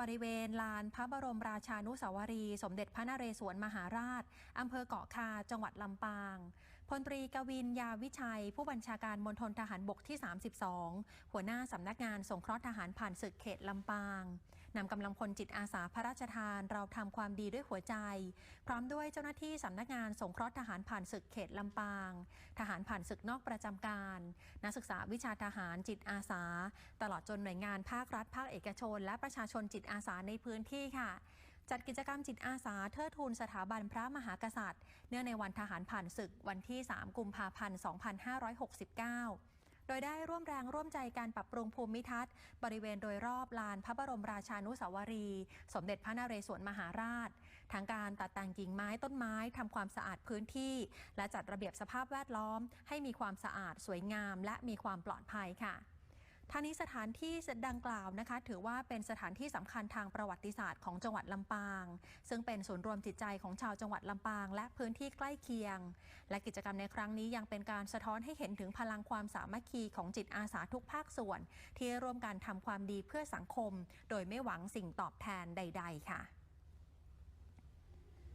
บริเวณลานพระบรมราชานุสาวรี สมเด็จพระนเรศวรมหาราช อำเภอเกาะคา จังหวัดลำปาง พลตรีกวินยาวิชัย ผู้บัญชาการมณฑลทหารบกที่ 32 หัวหน้าสำนักงานสงเคราะห์ทหารผ่านศึกเขตลำปางนำกำลังพลจิตอาสาพระราชทานเราทำความดีด้วยหัวใจ พร้อมด้วยเจ้าหน้าที่สำนักงานสงเคราะห์ทหารผ่านศึกเขตลำปาง ทหารผ่านศึกนอกประจำการ นักศึกษาวิชาทหารจิตอาสา ตลอดจนหน่วยงานภาครัฐภาคเอกชน และประชาชนจิตอาสาในพื้นที่ค่ะจัดกิจกรรมจิตอาสาเทิดทูนสถาบันพระมหากษัตริย์ เนื่องในวันทหารผ่านศึกวันที่ 3 กุมภาพันธ์ 2569 โดยได้ร่วมแรงร่วมใจการปรับปรุงภูมิทัศน์ บริเวณโดยรอบลานพระบรมราชานุสาวรีย์สมเด็จพระนเรศวรมหาราช ทางการตัดแต่งกิ่งไม้ต้นไม้ทำความสะอาดพื้นที่ และจัดระเบียบสภาพแวดล้อม ให้มีความสะอาดสวยงาม และมีความปลอดภัยค่ะ ทานี้สถานที่ดังกล่าวนะคะ ถือว่าเป็นสถานที่สำคัญทางประวัติศาสตร์ของจังหวัดลำปาง ซึ่งเป็นศูนย์รวมจิตใจของชาวจังหวัดลำปาง และพื้นที่ใกล้เคียง และกิจกรรมในครั้งนี้ยังเป็นการสะท้อนให้เห็นถึงพลังความสามัคคีของจิตอาสาทุกภาคส่วน ที่ร่วมกันทำความดีเพื่อสังคม โดยไม่หวังสิ่งตอบแทนใด ๆ ค่ะ